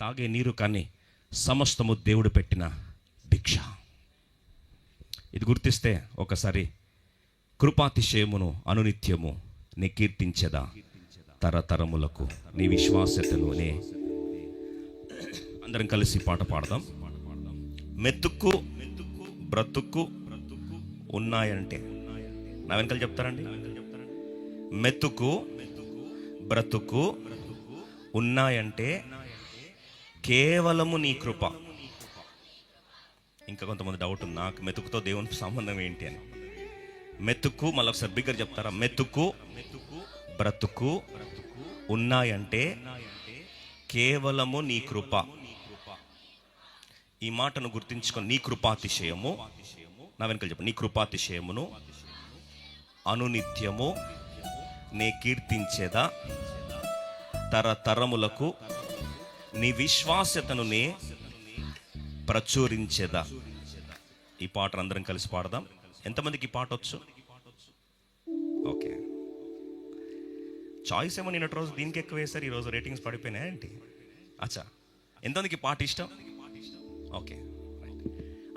తాగే నీరు కానీ సమస్తము దేవుడు పెట్టిన భిక్ష. ఇది గుర్తిస్తే ఒకసారి కృపాతిశయమును అనునిత్యము నీ కీర్తించదా? తరతరములకు నీ విశ్వాసతనునే అందరం కలిసి పాట పాడదాం. మెతుక్కు బ్రతుక్కు ఉన్నాయంటే. నా వెనకాల చెప్తారండి? మెతుకు బ్రతుకు ఉన్నాయంటే కేవలము నీ కృప. ఇంకా కొంతమంది డౌట్ ఉంది. నాకు మెతుకుతో దేవుని సంబంధం ఏంటి అని. మెతుకు మళ్ళీ ఒకసారి బిగ్గర చెప్తారా? మెతుకు బ్రతుకు ఉన్నాయంటే కేవలము నీ కృప. ఈ మాటను గుర్తించుకొని నీ కృపాతిశయము నా వెనకాల చెప్పు నీ కృపాతిశయమును అనునిత్యము నే కీర్తించేదా? తరతరములకు నీ విశ్వాసతను ప్రచురించేదా? ఈ పాట అందరం కలిసి పాడదాం. ఎంతమందికి ఈ పాట వచ్చు? ఓకే. చాయిస్ ఏమో నిన్నటి రోజు దీనికి ఎక్కువ వేశారు ఈరోజు రేటింగ్స్ పడిపోయినాయి ఏంటి? అచ్చా. ఎంతమందికి పాట ఇష్టం? ఓకే. రైట్.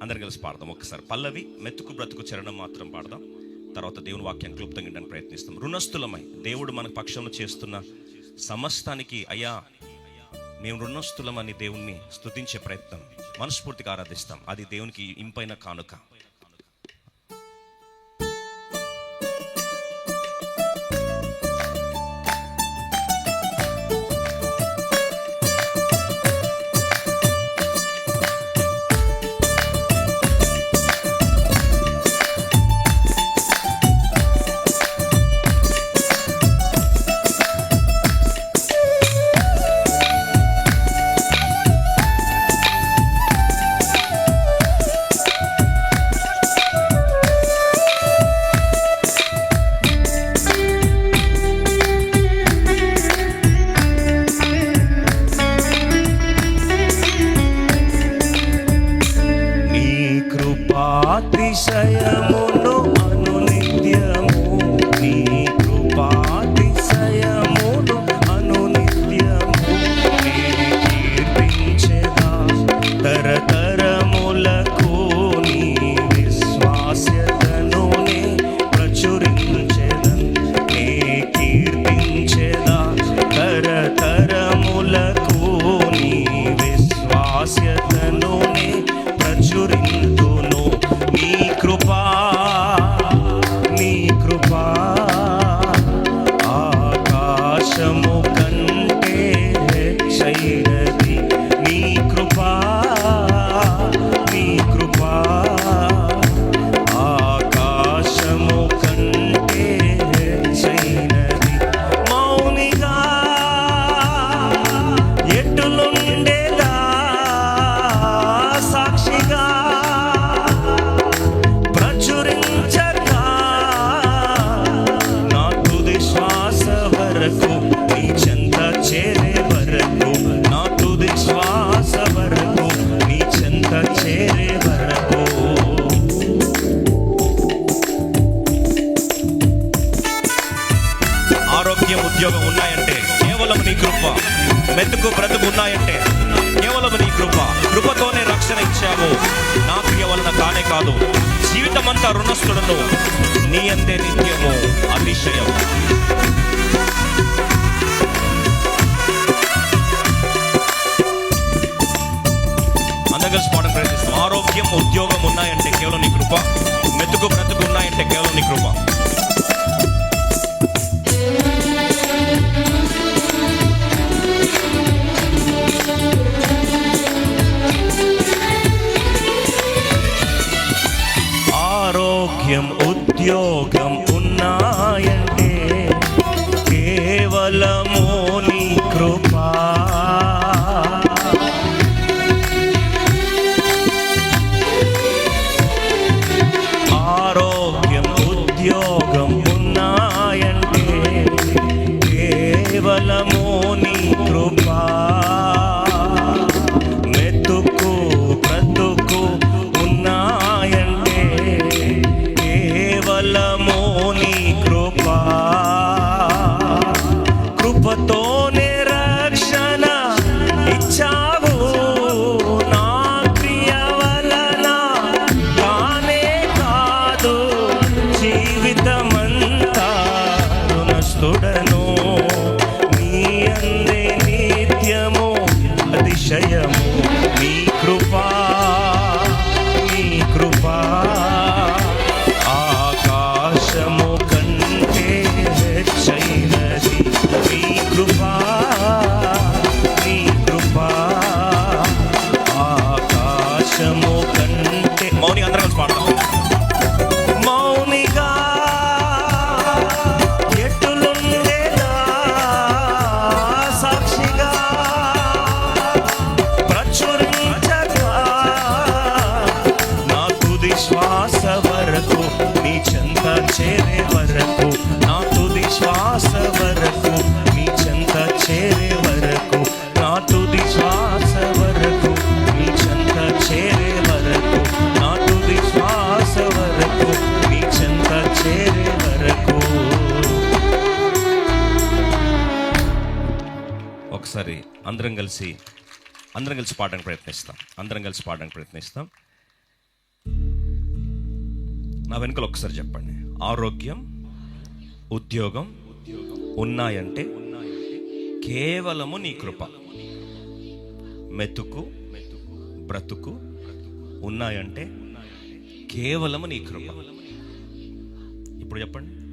అందరం కలిసి పాడదాం ఒకసారి పల్లవి మెతుకు బ్రతుకు చరణం మాత్రం పాడదాం. తర్వాత దేవుని వాక్యాన్ని క్లుప్తంగా ప్రయత్నిస్తాం. రుణస్థులమై దేవుడు మన పక్షంలో చేస్తున్న సమస్తానికి అయ్యా మేము రుణస్థులమని దేవుణ్ణి స్తుతించే ప్రయత్నం. మనస్ఫూర్తిగా ఆరాధిస్తాం. అది దేవునికి ఇంపైన కానుక. కృపాతిశయమును జీవితం రుణస్థుడను. నీ అందే నిత్యము అతిశయం. అందరం కలిసి ప్రయత్నిస్తాం. ఆరోగ్యం ఉద్యోగం ఉన్నాయంటే కేవలం నీ కృప. మెతుకు బ్రతుకు ఉన్నాయంటే కేవలం నీ కృప. శ్వాస వరకు మీ చెంత చేరే వరకు నా తుది శ్వాస వరకు మీ చెంత చేరే వరకు నా తుది శ్వాస వరకు మీ చెంత చేరే వరకు. ఒకసారి అందరం కలిసి అందరం కలిసి పాడడానికి ప్రయత్నిస్తాం. అందరం కలిసి పాడడానికి ప్రయత్నిస్తాం. నా వెనుకలు ఒకసారి చెప్పండి. ఆరోగ్యం ఉద్యోగం ఉన్నాయంటే కేవలము నీ కృప. మెతుకు బ్రతుకు ఉన్నాయంటే కేవలము నీ కృప. ఇప్పుడు చెప్పండి.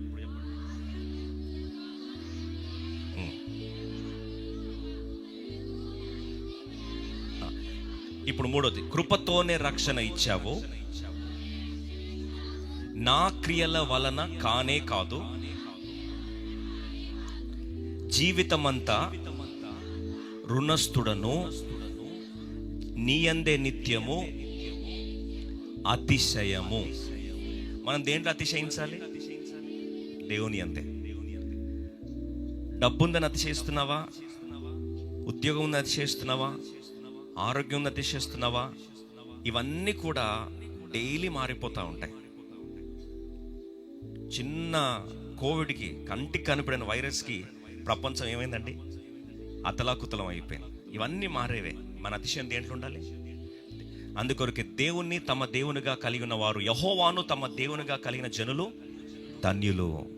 ఇప్పుడు మూడోది. కృపతోనే రక్షణ ఇచ్చావు. నా క్రియల వలన కానే కాదు. జీవితమంతా రుణస్థుడను నీయందే నిత్యము అతిశయము. మనం దేంట్లో అతిశయించాలి? దేవుని అందే డబ్బుందని అతిశయిస్తున్నావా? ఉద్యోగం ఉందని అతిశయిస్తున్నావా? ఆరోగ్యం ఉందని అతిశయిస్తున్నావా? ఇవన్నీ కూడా డైలీ మారిపోతూ ఉంటాయి. చిన్న కోవిడ్కి కంటికి కనిపడిన వైరస్కి ప్రపంచం ఏమైందండి? అతలాకుతలం అయిపోయింది. ఇవన్నీ మారేవే. మన అతిశయం దేంట్లో ఉండాలి? అందుకొరకే దేవుణ్ణి తమ దేవునిగా కలిగి ఉన్న వారు యహోవాను తమ దేవునిగా కలిగిన జనులు ధన్యులు.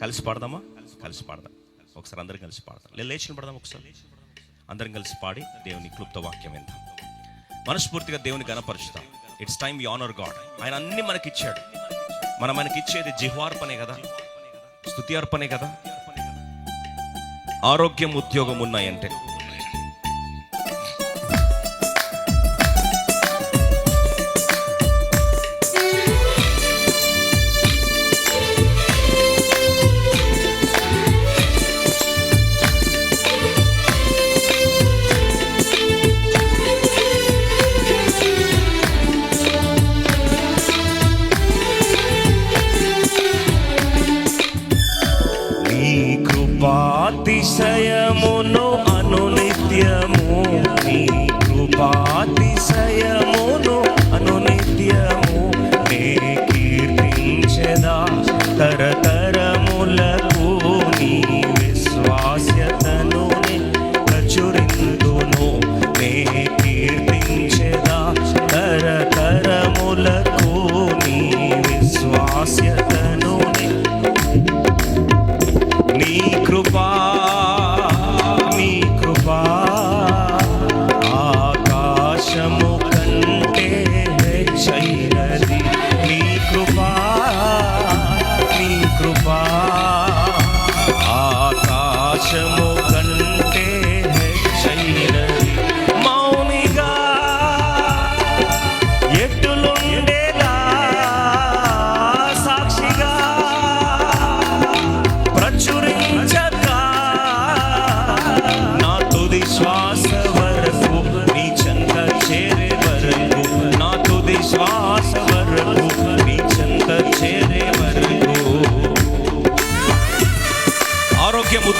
కలిసి పాడదామా? కలిసి పాడదాం. ఒకసారి అందరం కలిసి పాడదాం. లే- లేచిన పడదాం ఒకసారి? అందరం కలిసి పాడి దేవుని క్లుప్త వాక్యం విందాం. మనస్ఫూర్తిగా దేవుని గనపరుచుతాం it's time we honour God ఆయన అన్ని మనకి ఇచ్చాడు మనం మనకిచ్చేది జిహ్వార్పణే కదా? స్థుతి అర్పణే కదా? ఆరోగ్యం ఉద్యోగం ఉన్నాయంటే. నిత్యమును అనునిత్యము నీ కృపాతిశయమును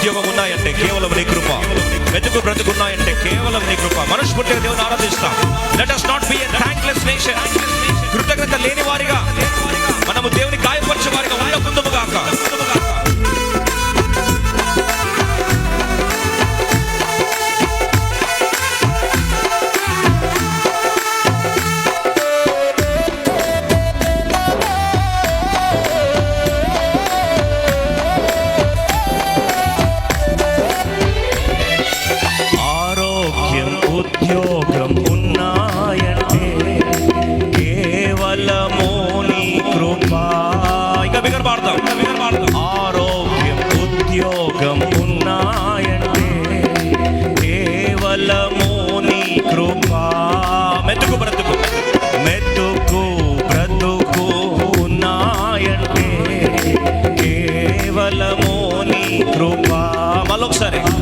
ఉద్యోగం ఉన్నాయంటే కేవలం నీ కృప. వెతుకు బ్రతుకున్నాయంటే కేవలం నీ కృప. పుట్టిన దేవుని ఆరాధిస్తాం. Let us not be a thankless nation కృతజ్ఞత లేని వారిగా మనము దేవుని గాయపరిచే వారిగా ఉండకుందుము గాక. పాడతాం ఇంకా పాడతాం ఆరోగ్యం ఉద్యోగం ఉన్నాయంటే కేవలము నీ కృపా. మెతుకు బ్రతుకు. మెతుకు బ్రతుకు ఉన్నాయంటే కేవలము నీ కృపా. మళ్ళొకసారి.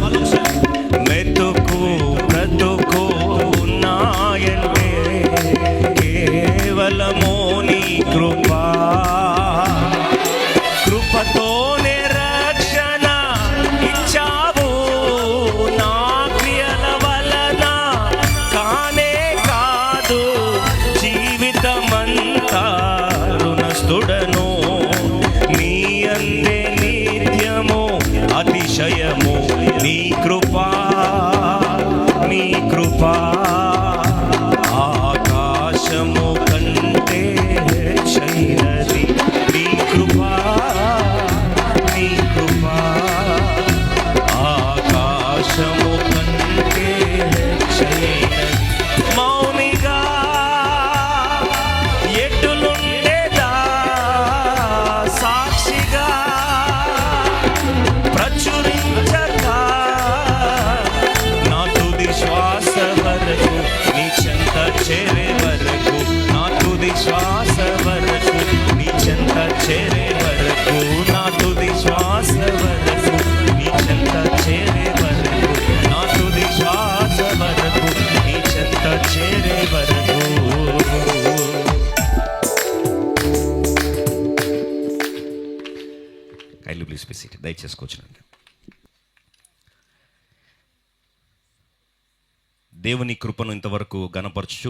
అతిశయము నీ కృపా దేవుని కృపను ఇంతవరకు గనపరచు